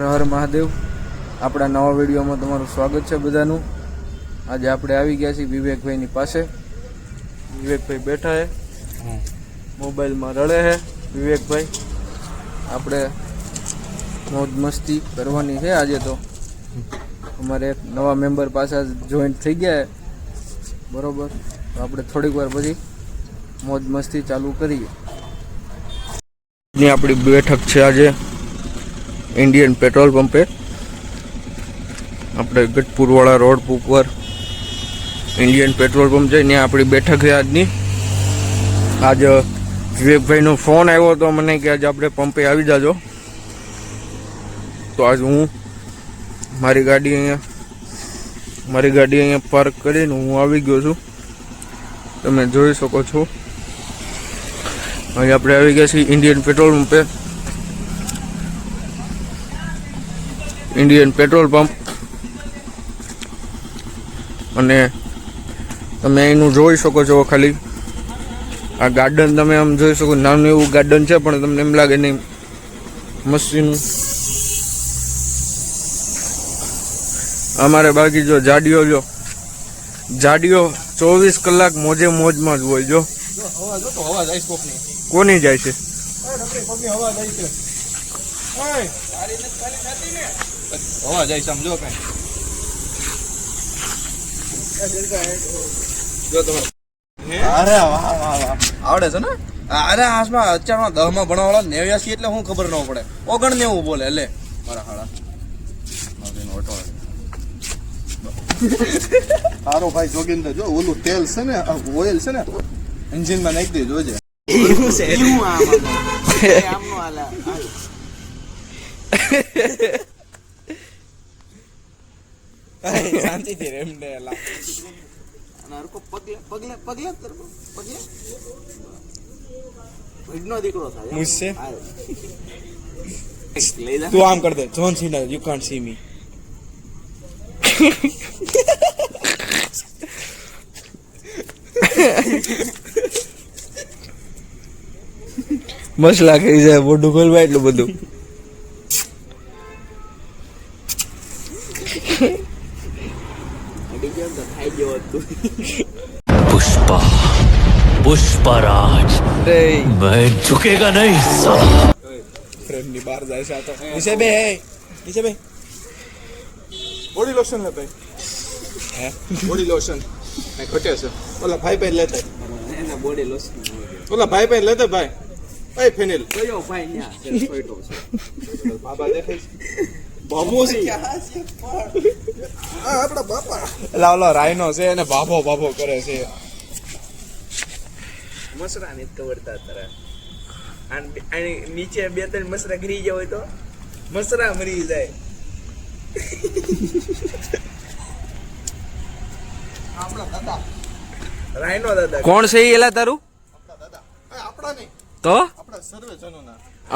હર હર મહાદેવ. આપણા નવા વિડીયોમાં તમારું સ્વાગત છે બધાનું. આજે આપણે આવી ગયા છીએ વિવેકભાઈની પાસે. વિવેકભાઈ બેઠા છે. મોબાઈલમાં રડે છે વિવેકભાઈ. આપણે મોજ મસ્તી કરવાની છે આજે તો. અમારે એક નવા મેમ્બર પાસે જોઈન્ટ થઈ ગયા છે. બરોબર. તો આપણે થોડીક વાર પછી મોજ મસ્તી ચાલુ કરીએ. ની આપણી બેઠક છે આજે. ઇન્ડિયન પેટ્રોલ પંપે આપણે ગઢપુરવાળા રોડ ઉપર ઇન્ડિયન પેટ્રોલ પંપ છે. ત્યાં આપણી બેઠક છે આજની. આજ વિવેકભાઈનો ફોન આવ્યો હતો મને કે આજે આપણે પંપે આવી જાજો. તો આજ હું મારી ગાડી અહીંયા મારી ગાડી અહીંયા પાર્ક કરીને હું આવી ગયો છું. તમે જોઈ શકો છો. અહીં આપણે આવી ગયા છીએ ઇન્ડિયન પેટ્રોલ પંપે ઇન્ડિયન પેટ્રોલ પંપ અને તમે એનું જોઈ શકો છો ખાલી. આ ગાર્ડન તમે આમ જોઈ શકો નાનું એવું ગાર્ડન છે પણ તમને એમ લાગે નહીં. મસ્તીનું અમારે બાકી જો જાડીઓ જો જાડીઓ ચોવીસ કલાક મોજે મોજમાં જ હોય જો. કોની જાય છે. હવા જાય છે ઓય. હવા જાય છે સમજો કઈ. જો તમે અરે વાહ વાહ વાહ. આવડે છે ને? અરે હાસમાં અત્યારમાં દહમાં ભણવાવાળા નેવ્યાસી એટલે હું ખબર ન પડે? ઓગણ નેવું બોલે લે. મારા હાડા. તારો ભાઈ જોગિંદર જો ઓલું તેલ છે ને ઓઇલ છે ને એન્જિનમાં નાખી દે જોજે. શાંતિથી રેમ દે એલા મુझसे તું આમ કર દે. John Cena you can't see me masala લાગે જાય મોઢું ખોલવાય એટલું બધું. ભાઈ ઝુકેગા ભાઈ. હે? બોડી લોશન ઓલા ભાઈ ભાઈ લેતા. ભાઈ ભાઈ લેતા ભાઈ. ફેનિલ. કયો છે. બાબા દેખાય બાબો છે. આ આપડા બાપા. લાવલો રાયનો છે અને બાબો બાબો કરે છે. મસરા ને કવરતા તરા. અને નીચે બે ત્રણ મસરા ઘરી ગયા હોય તો મસરા મરી જાય. રાયનો દાદા. કોણ છે એલા તારું? તો?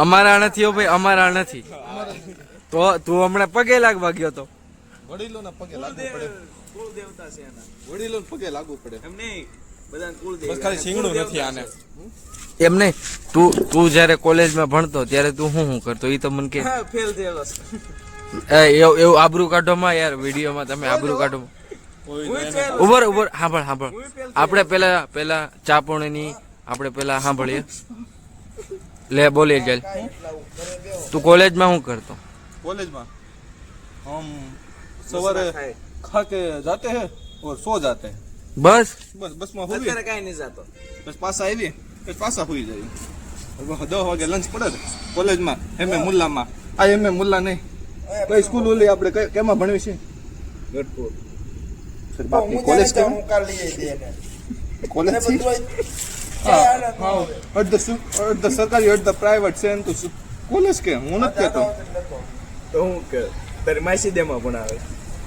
અમારા નથી હો ભાઈ અમારા નથી. તો તું હમણાં પગે લાગવા ગયો તો. વડીલોના પગે લાગવું પડે. કુળ દેવતા છે એના. વડીલોના પગે લાગવું પડે. એમ નહીં. બસ ખાલી શીંગડું નથી આને. એમ નહીં તું તું જ્યારે કોલેજમાં ભણતો ત્યારે તું શું શું કરતો? એ તો મને કે ફેલ થયેલો એવું એવું આબરૂ કાઢોમાં યાર વિડીયોમાં તમે આબરૂ કાઢો. ઉભર ઉભર હાંભળ હાંભળ આપણે પેલા પેલા ચાપોણીની આપણે પેલા સાંભળીએ. લે બોલી ચાલ. તું કોલેજમાં શું કરતો? કોલેજમાં? હમ સવારે ખાકે જાતે હે ઓર સો જાતે? હે બસ. બસ બસમાં હોવી અત્યારે કાંઈ નહીં જાતો. બસ પાછા આવી બસ પાછા હોઈ જાય. દસ વાગે લંચ પડે કોલેજમાં એમ એ મુલ્લામાં. આ એમ એ મુલ્લા નહીં. કઈ સ્કૂલ ઓલી આપણે કઈ કેમાં ભણવી છે? કોલેજ હું કાલ કોલેજ છે? હા. અડધ સરકારી અડધ પ્રાઇવેટ છે એમ તો કોલેજ કે હું નથી કહેતો તો હું કે તારી માસી દેમાં ભણાવે.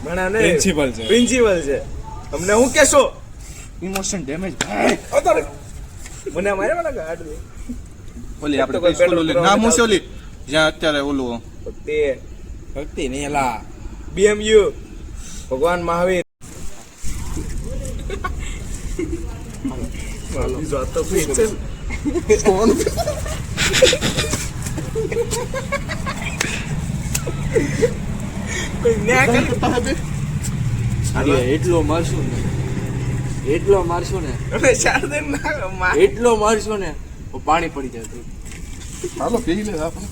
ભણાવે. પ્રિન્સિપલ છે. પ્રિન્સિપલ છે. અમને હું કેશો ઇમોશન ડેમેજ મને મારે મને ગાડ દે. ઓલી આપણે કોઈ સ્કૂલ ઓલી નામ હું છે ઓલી? જ્યાં અત્યારે ઓલું ભક્તિ ભક્તિ નહીં એલા. બીએમયુ ભગવાન મહાવીર. બીજો તો ફીટ છે. ને. કોઈ ન્યા કરે? અરે એટલો મારશું ને. એટલો મારશું ને. અરે ચાર ના એટલો મારશું ને પાણી પડી જતું હાલો પી લે આપણે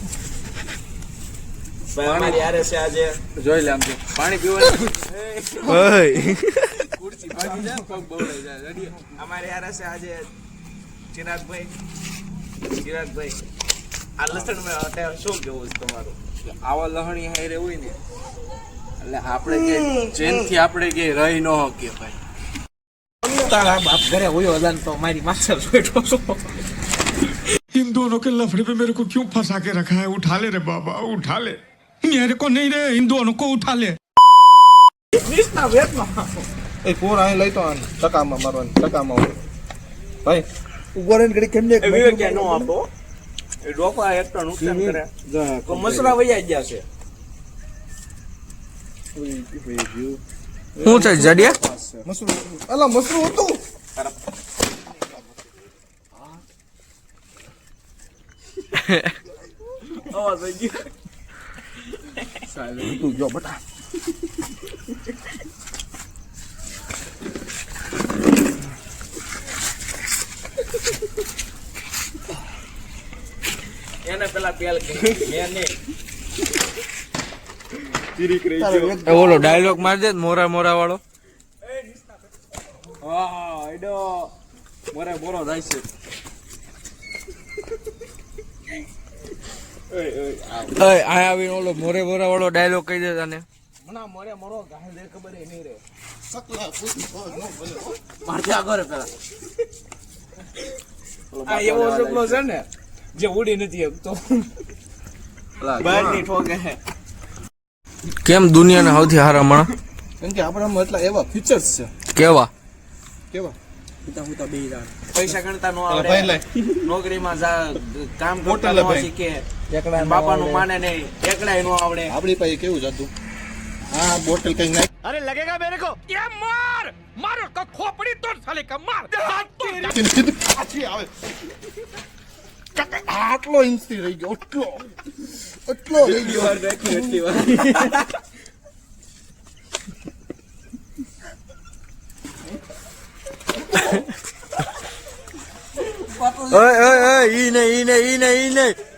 ભાઈ અમારી યારે છે આજે જોઈ લે આમ તો. પાણી પીવાનું? ખુરશી ભાગી જાય પગ બવડાઈ જાય રેડી અમારી યારે છે આજે ચિરાગભાઈ ચિરાગભાઈ. આ લસણ મેં અત્યારે શું કેવું છે તમારું? આવા લહણી હારે હોય ને એટલે આપણે કે ચેનથી આપણે કે રહી ન શકીએ ભાઈ તારા બાપ ઘરે હોયો હલાન તો મારી માથે બેઠો છો इन दोनों के लफड़े पे मेरे को क्यों फंसा के रखा है उठा ले रे बाबा उठा ले मेरे को नहीं रे इन दोनों को उठा ले નિષ્ઠા વેતમાં એ પોર અહીં લઈ તો આને ટકામાં મારવાની ટકામાં હોય. ભાઈ ઉભો રહીને ઘડી કેમ ને એ વિવેક ક્યાં નો આપો એ ડોકા એક તો નુકસાન કરે તો મસરા વૈયા જ જશે શું છે જડિયા? મસરું અલા મસરું હતું. અવાજ થઈ ગયો. તું જો બટા. એને પેલા પેલ કે મેં નહીં. એ ઓલો ડાયલોગ મારજે મોરા મોરા વાળો હા એડો મોરે મોરો થાય છે અય આ આવીને ઓલો મોરે મોરા વાળો ડાયલોગ કહી દે તને મના મોરે મરો ગાય દે ખબર નહીં રે મારથી આગળ પેલા આ એવો સપનો છે ને જે ઉડી નથી શકતો બહારની ઠોકે હે કેમ દુનિયાના સૌથી સારા માણસ? કેમ કે આપણામાં એટલા એવા ફીચર્સ છે. કેવા? કેવા? પૈસા ગણતા નો આવડે નોકરીમાં કામ કરતા નો શીખે બાપાનું માને નહીં એકડાય નો આવડે. આપણી પાસે કેવું જતું હા બોટલ કઈ નાખ. અરે લગેગા મેરે કો. એ માર! મારો કખો પડી તો ખાલી કમાર માર. આવે. આટલો ઇંચથી રહી ગયો એટલો એટલો રહી ગયો ઓય ઓય ઓય ઈ નહીં ઈ નહીં ઈ નહીં ઈ ને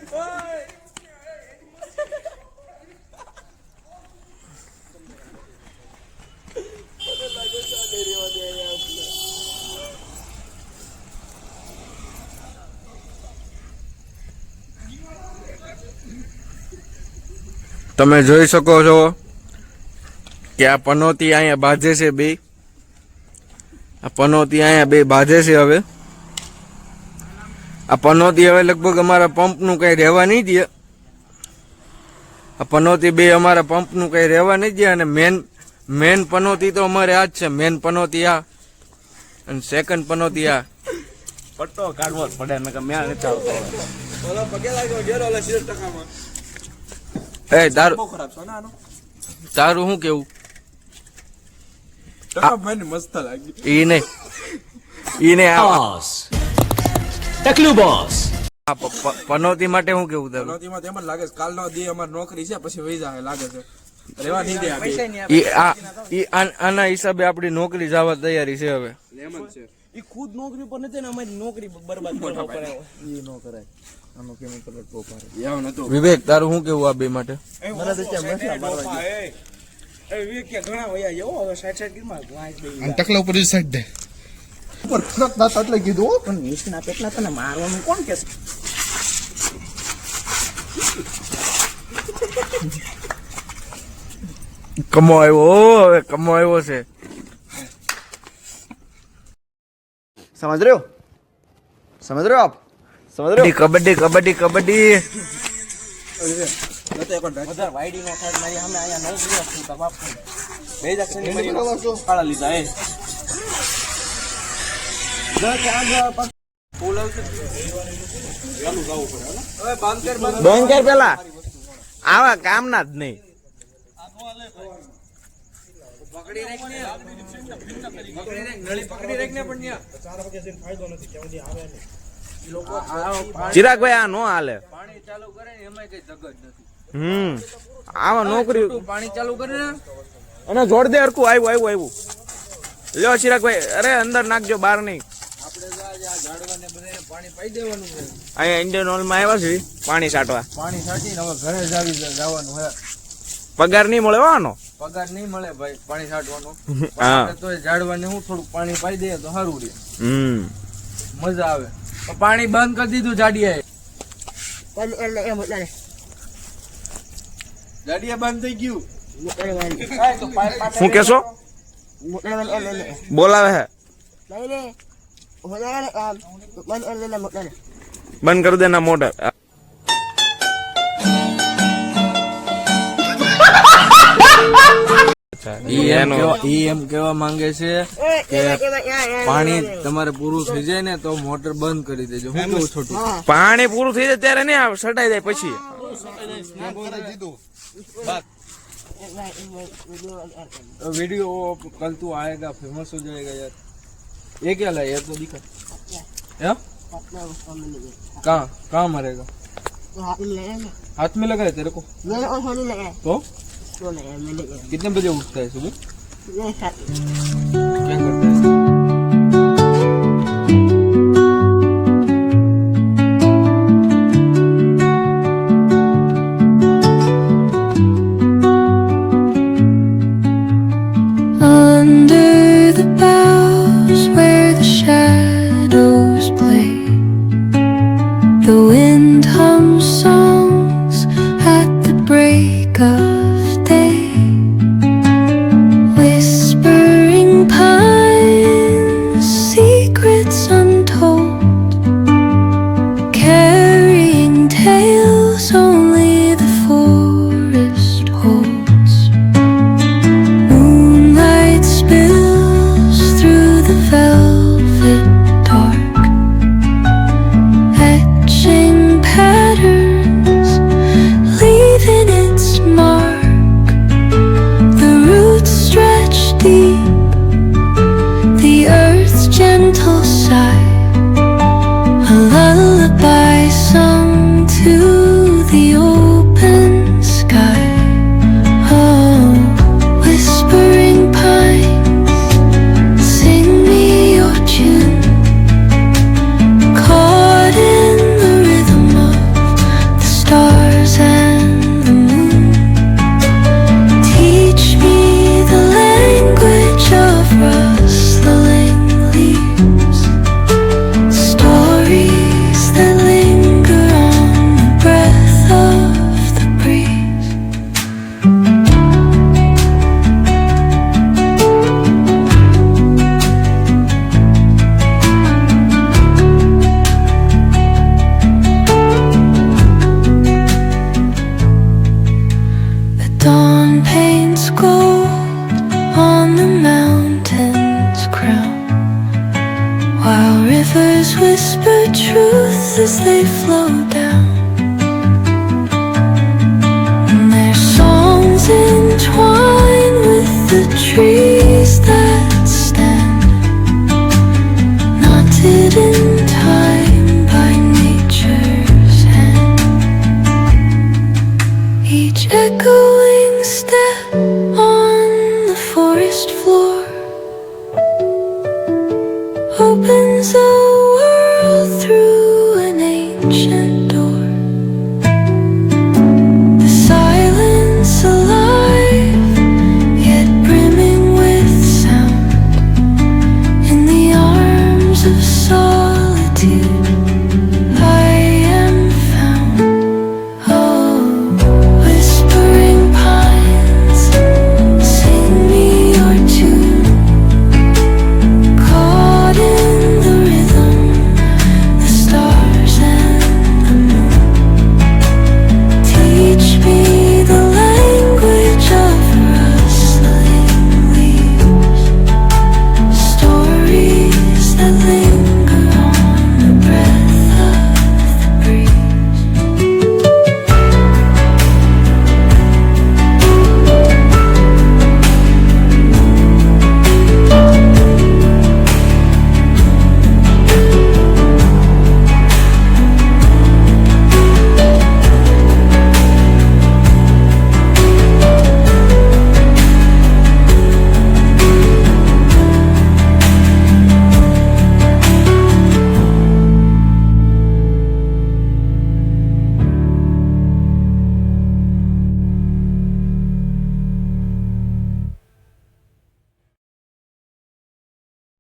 તમે જોઈ શકો છો કે આ પનોતી અહીંયા બાંધે છે બે. આ પનોતી અહીંયા બે બાંધે છે હવે. આ પનોતી હવે લગભગ અમારા પંપનું કંઈ રહેવા નહીં દે. આ પનોતી બે અમારા પંપનું કંઈ રહેવા નહીં દે અને મેન મેન પનોતી તો અમારે આ જ છે. મેન પનોતી આ અને સેકન્ડ પનોતી આ. પટ્ટો કાઢવો પડે નકર મેળ નથી આવતો ઓલો પગે લાગ્યો ઘેર ઓલો સિરસ ટકામાં એ દારૂ તારું શું કેવું? માટે શું કેવું એમ લાગે છે કાલનો દી નોકરી છે પછી વહી લાગે છે. રેવા આના હિસાબે આપડી નોકરી જવા તૈયારી છે હવે. ખુદ નોકરી પર નથી નોકરી બરબાદ આનો કેમિકલ જ બહુ ભારે. વિવેક તારું શું કેવું આ બે માટે? મને તો કેમ નથી મારવા એ. વિવેક કે ઘણા વયા જેવો હવે સાઈડ સાઈડ કિમાં વાંચ દે અને ટકલા ઉપર સાઈડ દે. ઉપર ફરક દાત એટલે કીધું પણ નિશના પેટલા તને મારવાનું કોણ કેસ કમો આવ્યો હવે કમો આવ્યો છે. સમજ રહ્યો? સમજ રહ્યો આપ? समझ रहे हो आप समझ रहे કબડ્ડી કબડ્ડી કબડ્ડી વધારે વાયડી નો થાય મારી સામે અહીંયા નવ દિવસ છું તાર બાપ બે હજાર શનિ મારી કાળા લીધા એ બંધ કર પેલા આવા કામના જ નહીં ચિરાગભાઈ આ નો હાલે. પાણી ચાલુ કરે ને એમાં કઈ જગત નથી. હમ. આવા નોકરી પાણી ચાલુ કરે ને. અને જોડ દે હરકું આવ્યું આવ્યું આવ્યું લ્યો ચિરાગભાઈ અરે અંદર નાખજો બહાર નહીં. તો અહીંયા ઇન્ડિયન હોલમાં આવ્યા છે પાણી પાણી હવે ઘરે જ આવી જવાનું હે પગાર નહીં મળે આનો. પગાર નહીં મળે ભાઈ પાણી છાંટવાનો. હા. ઝાડવાને હું થોડું પાણી પાઈ દઈએ તો સારું રહે. હમ. મજા આવે. તો પાણી બંધ કરી દીધું જાડીએ. જાડિયા બંધ થઈ ગયું. શું કેશો બોલાવે હે. બંધ કરી દેના મોટર ઈ એમ કેવા- ઈ એમ કેવા માંગે છે કે પાણી તમારે પૂરું થઈ જાય ને તો મોટર બંધ કરી દેજો હું કેવું છોટું પાણી પૂરું થઈ જાય ત્યારે નહીં આવે સટાઈ જાય પછી वीडियो कल तू आएगा फेमस हो जाएगा यार ये क्या लाया ये तो दिखा या कहाँ कहाँ मरेगा हाथ में लगा है तेरे को तो कितने बजे उठता है सुबह they flow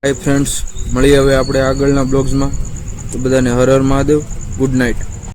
હાય ફ્રેન્ડ્સ મળીએ હવે આપણે આગળના બ્લોગ્સમાં. તો બધાને હર હર મહાદેવ ગુડ નાઇટ.